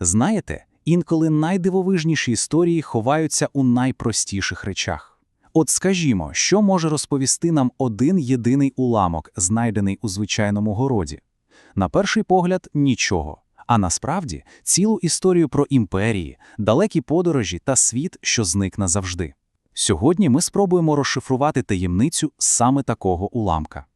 Знаєте, інколи найдивовижніші історії ховаються у найпростіших речах. От скажімо, що може розповісти нам один єдиний уламок, знайдений у звичайному городі? На перший погляд, нічого. А насправді цілу історію про імперії, далекі подорожі та світ, що зник назавжди. Сьогодні ми спробуємо розшифрувати таємницю саме такого уламка.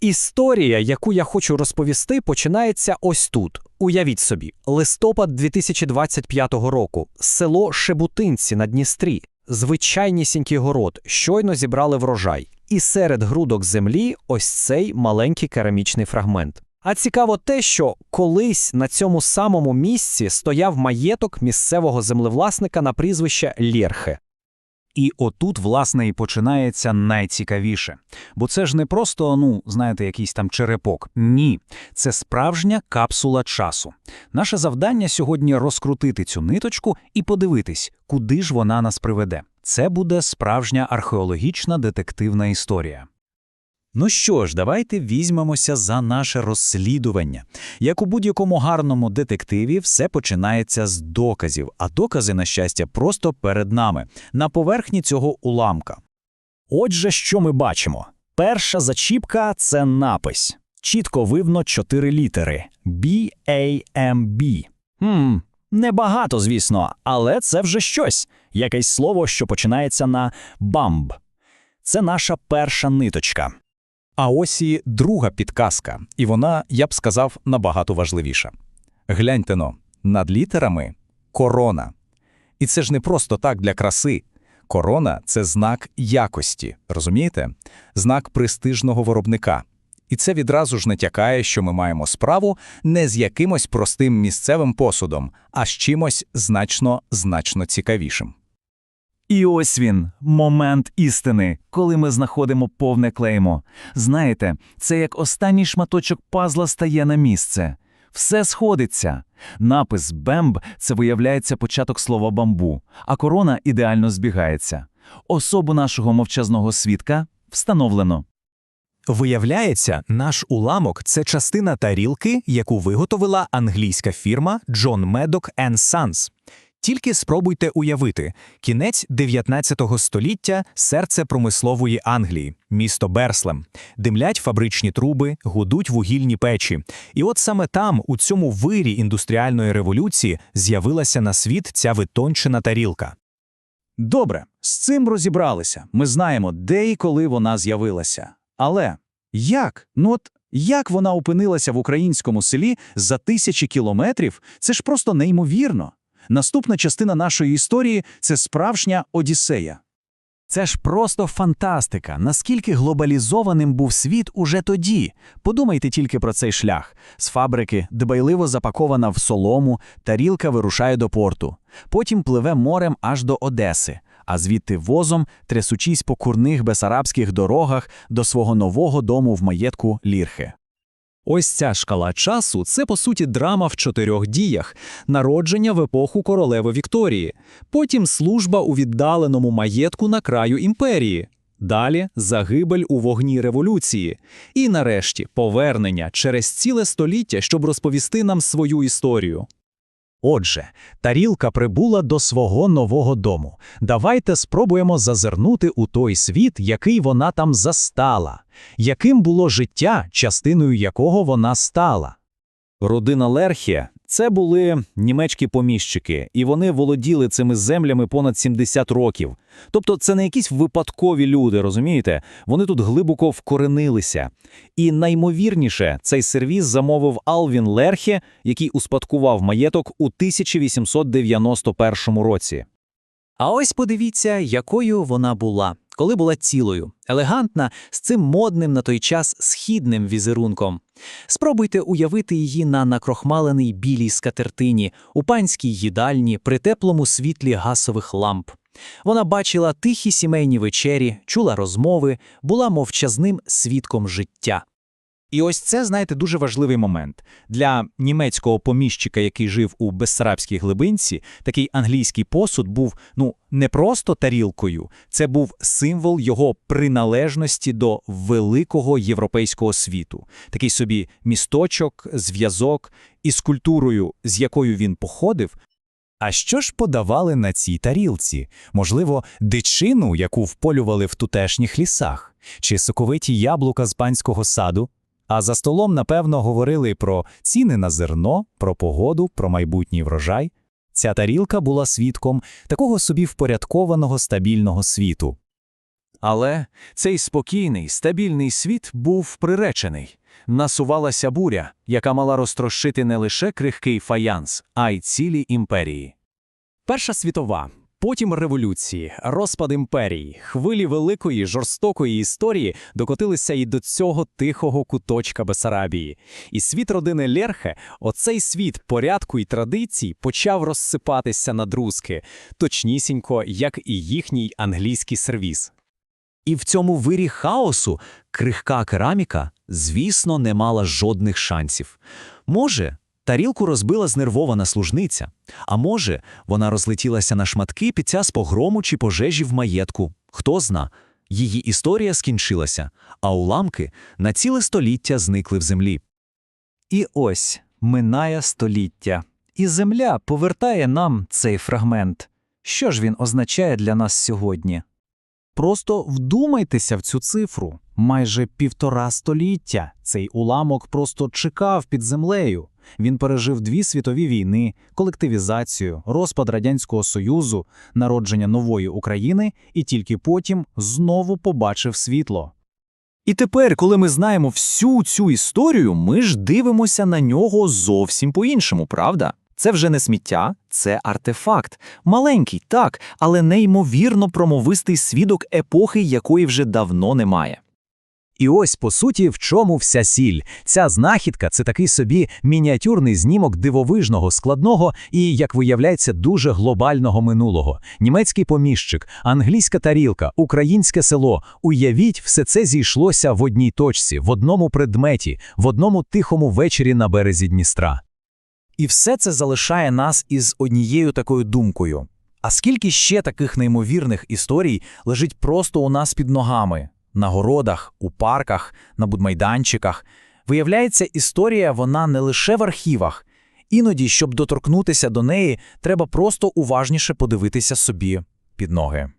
Історія, яку я хочу розповісти, починається ось тут. Уявіть собі, листопад 2025 року, село Шебутинці на Дністрі, звичайнісінький город, щойно зібрали врожай. І серед грудок землі ось цей маленький керамічний фрагмент. А цікаво те, що колись на цьому самому місці стояв маєток місцевого землевласника на прізвище Лєрхе. І отут, власне, і починається найцікавіше. Бо це ж не просто, ну, знаєте, якийсь там черепок. Ні, це справжня капсула часу. Наше завдання сьогодні розкрутити цю ниточку і подивитись, куди ж вона нас приведе. Це буде справжня археологічна детективна історія. Ну що ж, давайте візьмемося за наше розслідування. Як у будь-якому гарному детективі, все починається з доказів, а докази, на щастя, просто перед нами, на поверхні цього уламка. Отже, що ми бачимо? Перша зачіпка – це напис. Чітко видно чотири літери – B-A-M-B. Хм, небагато, звісно, але це вже щось. Якесь слово, що починається на «бамб». Це наша перша ниточка. А ось і друга підказка, і вона, я б сказав, набагато важливіша. Гляньте но, над літерами корона. І це ж не просто так для краси. Корона це знак якості, розумієте? Знак престижного виробника. І це відразу ж натякає, що ми маємо справу не з якимось простим місцевим посудом, а з чимось значно значно цікавішим. І ось він, момент істини, коли ми знаходимо повне клеймо. Знаєте, це як останній шматочок пазла стає на місце. Все сходиться. Напис «бемб» – це виявляється початок слова «бамбу», а корона ідеально збігається. Особу нашого мовчазного свідка встановлено. Виявляється, наш уламок це частина тарілки, яку виготовила англійська фірма John Maddock Sons. Тільки спробуйте уявити кінець 19 століття, серце промислової Англії, місто Берслем, димлять фабричні труби, гудуть вугільні печі. І от саме там, у цьому вирі індустріальної революції, з'явилася на світ ця витончена тарілка. Добре, з цим розібралися. Ми знаємо, де і коли вона з'явилася. Але як? Ну от як вона опинилася в українському селі за тисячі кілометрів, це ж просто неймовірно. Наступна частина нашої історії це справжня Одіссея. Це ж просто фантастика, наскільки глобалізованим був світ уже тоді. Подумайте тільки про цей шлях. З фабрики, дбайливо запакована в солому, тарілка вирушає до порту. Потім пливе морем аж до Одеси, а звідти возом, трясучись по курних бесарабських дорогах до свого нового дому в маєтку Лірхи. Ось ця шкала часу це по суті драма в чотирьох діях: народження в епоху королеви Вікторії, потім служба у віддаленому маєтку на краю імперії, далі загибель у вогні революції, і нарешті повернення через ціле століття, щоб розповісти нам свою історію. Отже, тарілка прибула до свого нового дому. Давайте спробуємо зазирнути у той світ, який вона там застала, яким було життя, частиною якого вона стала. Родина Лерхія – це були німецькі поміщики, і вони володіли цими землями понад 70 років. Тобто це не якісь випадкові люди, розумієте? Вони тут глибоко вкоренилися. І наймовірніше, цей сервіс замовив Алвін Лерхе, який успадкував маєток у 1891 році. А ось подивіться, якою вона була, коли була цілою, елегантна, з цим модним на той час східним візерунком. Спробуйте уявити її на накрохмаленій білій скатертині, у панській їдальні, при теплому світлі гасових ламп. Вона бачила тихі сімейні вечері, чула розмови, була мовчазним свідком життя. І ось це, знаєте, дуже важливий момент. Для німецького поміщика, який жив у Бессарабській глибинці, такий англійський посуд був ну не просто тарілкою, це був символ його приналежності до великого європейського світу. Такий собі місточок, зв'язок із культурою, з якою він походив. А що ж подавали на цій тарілці? Можливо, дичину, яку вполювали в тутешніх лісах, чи соковиті яблука з панського саду? А за столом, напевно, говорили про ціни на зерно, про погоду, про майбутній врожай. Ця тарілка була свідком такого собі впорядкованого стабільного світу. Але цей спокійний, стабільний світ був приречений. Насувалася буря, яка мала розтрощити не лише крихкий фаянс, а й цілі імперії. Перша світова, потім революції, розпад імперії, хвилі великої жорстокої історії докотилися і до цього тихого куточка Бесарабії. І світ родини Лерхе, оцей світ порядку і традицій, почав розсипатися на друзки, точнісінько, як і їхній англійський сервіс. І в цьому вирі хаосу крихка кераміка, звісно, не мала жодних шансів. Може, тарілку розбила знервована служниця, а може, вона розлетілася на шматки під час погрому чи пожежі в маєтку. Хто зна, її історія скінчилася, а уламки на ціле століття зникли в землі. І ось минає століття, і Земля повертає нам цей фрагмент. Що ж він означає для нас сьогодні? Просто вдумайтеся в цю цифру. Майже півтора століття цей уламок просто чекав під землею. Він пережив дві світові війни, колективізацію, розпад Радянського Союзу, народження нової України і тільки потім знову побачив світло. І тепер, коли ми знаємо всю цю історію, ми ж дивимося на нього зовсім по-іншому, правда? Це вже не сміття, це артефакт. Маленький, так, але неймовірно промовистий свідок епохи, якої вже давно немає. І ось, по суті, в чому вся сіль. Ця знахідка – це такий собі мініатюрний знімок дивовижного, складного і, як виявляється, дуже глобального минулого. Німецький поміщик, англійська тарілка, українське село. Уявіть, все це зійшлося в одній точці, в одному предметі, в одному тихому вечорі на березі Дністра. І все це залишає нас із однією такою думкою. А скільки ще таких неймовірних історій лежить просто у нас під ногами? На городах, у парках, на будмайданчиках. Виявляється, історія вона не лише в архівах. Іноді, щоб доторкнутися до неї, треба просто уважніше подивитися собі під ноги.